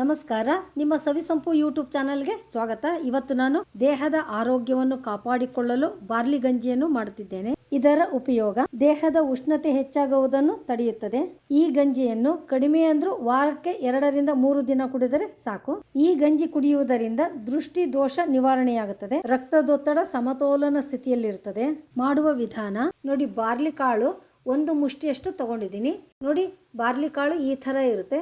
ನಮಸ್ಕಾರ. ನಿಮ್ಮ ಸವಿಸಂಪು ಯೂಟ್ಯೂಬ್ ಚಾನಲ್ಗೆ ಸ್ವಾಗತ. ಇವತ್ತು ನಾನು ದೇಹದ ಆರೋಗ್ಯವನ್ನು ಕಾಪಾಡಿಕೊಳ್ಳಲು ಬಾರ್ಲಿ ಗಂಜಿಯನ್ನು ಮಾಡುತ್ತಿದ್ದೇನೆ. ಇದರ ಉಪಯೋಗ ದೇಹದ ಉಷ್ಣತೆ ಹೆಚ್ಚಾಗುವುದನ್ನು ತಡೆಯುತ್ತದೆ. ಈ ಗಂಜಿಯನ್ನು ಕಡಿಮೆ ಅಂದ್ರೂ ವಾರಕ್ಕೆ ಎರಡರಿಂದ ಮೂರು ದಿನ ಕುಡಿದರೆ ಸಾಕು. ಈ ಗಂಜಿ ಕುಡಿಯುವುದರಿಂದ ದೃಷ್ಟಿ ದೋಷ ನಿವಾರಣೆಯಾಗುತ್ತದೆ. ರಕ್ತದೊತ್ತಡ ಸಮತೋಲನ ಸ್ಥಿತಿಯಲ್ಲಿರುತ್ತದೆ. ಮಾಡುವ ವಿಧಾನ, ನೋಡಿ ಬಾರ್ಲಿ ಕಾಳು ಒಂದು ಮುಷ್ಟಿಯಷ್ಟು ತಗೊಂಡಿದ್ದೀನಿ. ನೋಡಿ ಬಾರ್ಲಿ ಕಾಳು ಈ ಥರ ಇರುತ್ತೆ.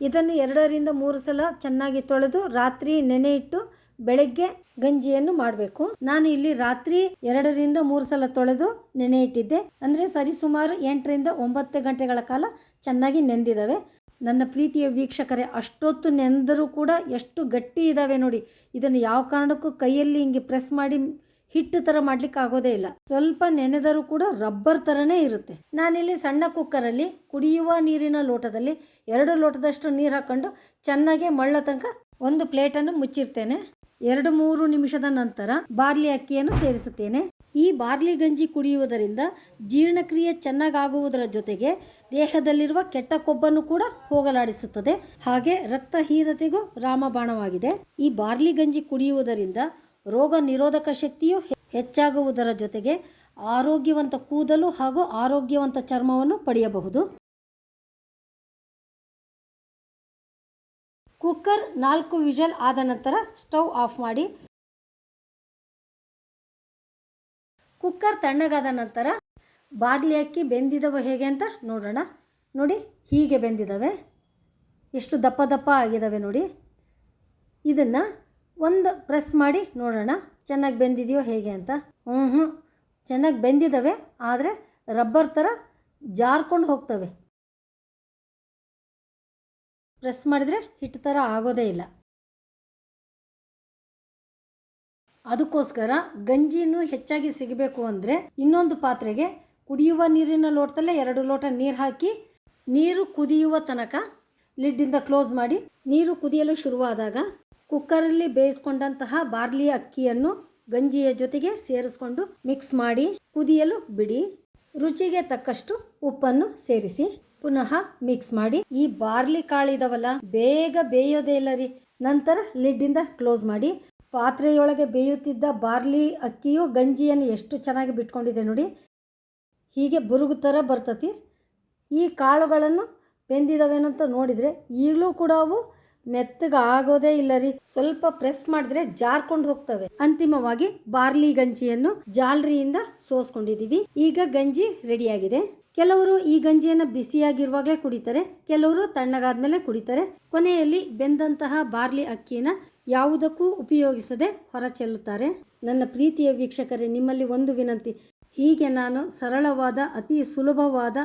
ಇದನ್ನು ಎರಡರಿಂದ ಮೂರು ಸಲ ಚೆನ್ನಾಗಿ ತೊಳೆದು ರಾತ್ರಿ ನೆನೆ ಇಟ್ಟು ಬೆಳಗ್ಗೆ ಗಂಜಿಯನ್ನು ಮಾಡಬೇಕು. ನಾನು ಇಲ್ಲಿ ರಾತ್ರಿ ಎರಡರಿಂದ ಮೂರು ಸಲ ತೊಳೆದು ನೆನೆ ಇಟ್ಟಿದ್ದೆ. ಅಂದರೆ ಸರಿಸುಮಾರು ಎಂಟರಿಂದ ಒಂಬತ್ತು ಗಂಟೆಗಳ ಕಾಲ ಚೆನ್ನಾಗಿ ನೆಂದಿದ್ದಾವೆ. ನನ್ನ ಪ್ರೀತಿಯ ವೀಕ್ಷಕರೇ, ಅಷ್ಟೊತ್ತು ನೆಂದರೂ ಕೂಡ ಎಷ್ಟು ಗಟ್ಟಿ ಇದ್ದಾವೆ ನೋಡಿ. ಇದನ್ನು ಯಾವ ಕಾರಣಕ್ಕೂ ಕೈಯಲ್ಲಿ ಹಿಂಗೆ ಪ್ರೆಸ್ ಮಾಡಿ ಹಿಟ್ಟು ಥರ ಮಾಡ್ಲಿಕ್ಕೆ ಆಗೋದೇ ಇಲ್ಲ. ಸ್ವಲ್ಪ ನೆನೆದರೂ ಕೂಡ ರಬ್ಬರ್ ಥರನೇ ಇರುತ್ತೆ. ನಾನಿಲ್ಲಿ ಸಣ್ಣ ಕುಕ್ಕರಲ್ಲಿ ಕುಡಿಯುವ ನೀರಿನ ಲೋಟದಲ್ಲಿ ಎರಡು ಲೋಟದಷ್ಟು ನೀರು ಹಾಕೊಂಡು ಚೆನ್ನಾಗಿ ಮಳ್ಳ ತನಕ ಒಂದು ಪ್ಲೇಟನ್ನು ಮುಚ್ಚಿರ್ತೇನೆ. ಎರಡು ಮೂರು ನಿಮಿಷದ ನಂತರ ಬಾರ್ಲಿ ಅಕ್ಕಿಯನ್ನು ಸೇರಿಸುತ್ತೇನೆ. ಈ ಬಾರ್ಲಿ ಗಂಜಿ ಕುಡಿಯುವುದರಿಂದ ಜೀರ್ಣಕ್ರಿಯೆ ಚೆನ್ನಾಗಾಗುವುದರ ಜೊತೆಗೆ ದೇಹದಲ್ಲಿರುವ ಕೆಟ್ಟ ಕೊಬ್ಬನ್ನು ಕೂಡ ಹೋಗಲಾಡಿಸುತ್ತದೆ. ಹಾಗೆ ರಕ್ತಹೀನತೆಗೂ ರಾಮಬಾಣವಾಗಿದೆ. ಈ ಬಾರ್ಲಿ ಗಂಜಿ ಕುಡಿಯುವುದರಿಂದ ರೋಗ ನಿರೋಧಕ ಶಕ್ತಿಯು ಹೆಚ್ಚಾಗುವುದರ ಜೊತೆಗೆ ಆರೋಗ್ಯವಂತ ಕೂದಲು ಹಾಗೂ ಆರೋಗ್ಯವಂತ ಚರ್ಮವನ್ನು ಪಡೆಯಬಹುದು. ಕುಕ್ಕರ್ ನಾಲ್ಕು ವಿಷಲ್ ಆದ ನಂತರ ಸ್ಟವ್ ಆಫ್ ಮಾಡಿ. ಕುಕ್ಕರ್ ತಣ್ಣಗಾದ ನಂತರ ಬಾರ್ಲಿ ಅಕ್ಕಿ ಬೆಂದಿದವ ಹೇಗೆ ಅಂತ ನೋಡೋಣ. ನೋಡಿ ಹೀಗೆ ಬೆಂದಿದ್ದಾವೆ ಎಷ್ಟು ದಪ್ಪ ದಪ್ಪ ಆಗಿದ್ದಾವೆ ನೋಡಿ. ಇದನ್ನು ಒಂದು ಪ್ರೆಸ್ ಮಾಡಿ ನೋಡೋಣ. ಚೆನ್ನಾಗಿ ಬೆಂದಿದೆಯೋ ಹೇಗೆ ಅಂತ. ಹ್ಞೂ ಹ್ಞೂ ಚೆನ್ನಾಗಿ ಬೆಂದಿದ್ದಾವೆ ಆದರೆ ರಬ್ಬರ್ ಥರ ಜಾರ್ಕೊಂಡು ಹೋಗ್ತವೆ. ಪ್ರೆಸ್ ಮಾಡಿದರೆ ಹಿಟ್ಟು ಥರ ಆಗೋದೇ ಇಲ್ಲ. ಅದಕ್ಕೋಸ್ಕರ ಗಂಜಿನೂ ಹೆಚ್ಚಾಗಿ ಸಿಗಬೇಕು ಅಂದರೆ ಇನ್ನೊಂದು ಪಾತ್ರೆಗೆ ಕುಡಿಯುವ ನೀರಿನ ಲೋಟದಲ್ಲೇ ಎರಡು ಲೋಟ ನೀರು ಹಾಕಿ ನೀರು ಕುದಿಯುವ ತನಕ ಲಿಡ್ಡಿಂದ ಕ್ಲೋಸ್ ಮಾಡಿ ನೀರು ಕುದಿಯಲು ಶುರುವಾದಾಗ ಕುಕ್ಕರಲ್ಲಿ ಬೇಯಿಸ್ಕೊಂಡಂತಹ ಬಾರ್ಲಿ ಅಕ್ಕಿಯನ್ನು ಗಂಜಿಯ ಜೊತೆಗೆ ಸೇರಿಸ್ಕೊಂಡು ಮಿಕ್ಸ್ ಮಾಡಿ ಕುದಿಯಲು ಬಿಡಿ. ರುಚಿಗೆ ತಕ್ಕಷ್ಟು ಉಪ್ಪನ್ನು ಸೇರಿಸಿ ಪುನಃ ಮಿಕ್ಸ್ ಮಾಡಿ. ಈ ಬಾರ್ಲಿ ಕಾಳಿದವಲ್ಲ, ಬೇಗ ಬೇಯೋದೇ ಇಲ್ಲ ರೀ. ನಂತರ ಲಿಡ್ಡಿಂದ ಕ್ಲೋಸ್ ಮಾಡಿ. ಪಾತ್ರೆಯೊಳಗೆ ಬೇಯುತ್ತಿದ್ದ ಬಾರ್ಲಿ ಅಕ್ಕಿಯು ಗಂಜಿಯನ್ನು ಎಷ್ಟು ಚೆನ್ನಾಗಿ ಬಿಟ್ಕೊಂಡಿದೆ ನೋಡಿ. ಹೀಗೆ ಬುರುಗು ಥರ ಬರ್ತತಿ. ಈ ಕಾಳುಗಳನ್ನು ಬೆಂದಿದವೇನಂತ ನೋಡಿದರೆ ಈಗಲೂ ಕೂಡ ಅವು ಮೆತ್ತಗೆ ಆಗೋದೇ ಇಲ್ಲ ರೀ ಸ್ವಲ್ಪ ಪ್ರೆಸ್ ಮಾಡಿದ್ರೆ ಜಾರ್ಕೊಂಡು ಹೋಗ್ತವೆ. ಅಂತಿಮವಾಗಿ ಬಾರ್ಲಿ ಗಂಜಿಯನ್ನು ಜಾಲರಿಯಿಂದ ಸೋಸ್ಕೊಂಡಿದೀವಿ. ಈಗ ಗಂಜಿ ರೆಡಿಯಾಗಿದೆ. ಕೆಲವರು ಈ ಗಂಜಿಯನ್ನು ಬಿಸಿಯಾಗಿರುವಾಗಲೇ ಕುಡಿತಾರೆ. ಕೆಲವರು ತಣ್ಣಗಾದ್ಮೇಲೆ ಕುಡಿತಾರೆ. ಕೊನೆಯಲ್ಲಿ ಬೆಂದಂತಹ ಬಾರ್ಲಿ ಅಕ್ಕಿನ ಯಾವುದಕ್ಕೂ ಉಪಯೋಗಿಸದೆ ಹೊರ ಚೆಲ್ಲುತ್ತಾರೆ ನನ್ನ ಪ್ರೀತಿಯ ವೀಕ್ಷಕರೇ, ನಿಮ್ಮಲ್ಲಿ ಒಂದು ವಿನಂತಿ. ಹೀಗೆ ನಾನು ಸರಳವಾದ, ಅತಿ ಸುಲಭವಾದ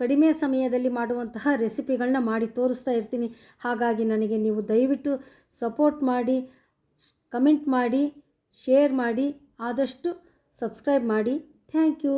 ಕಡಿಮೆ ಸಮಯದಲ್ಲಿ ಮಾಡುವಂತಹ ರೆಸಿಪಿಗಳನ್ನ ಮಾಡಿ ತೋರಿಸ್ತಾ ಇರ್ತೀನಿ. ಹಾಗಾಗಿ ನನಗೆ ನೀವು ದಯವಿಟ್ಟು ಸಪೋರ್ಟ್ ಮಾಡಿ, ಕಮೆಂಟ್ ಮಾಡಿ, ಶೇರ್ ಮಾಡಿ, ಆದಷ್ಟು ಸಬ್ಸ್ಕ್ರೈಬ್ ಮಾಡಿ. Thank you.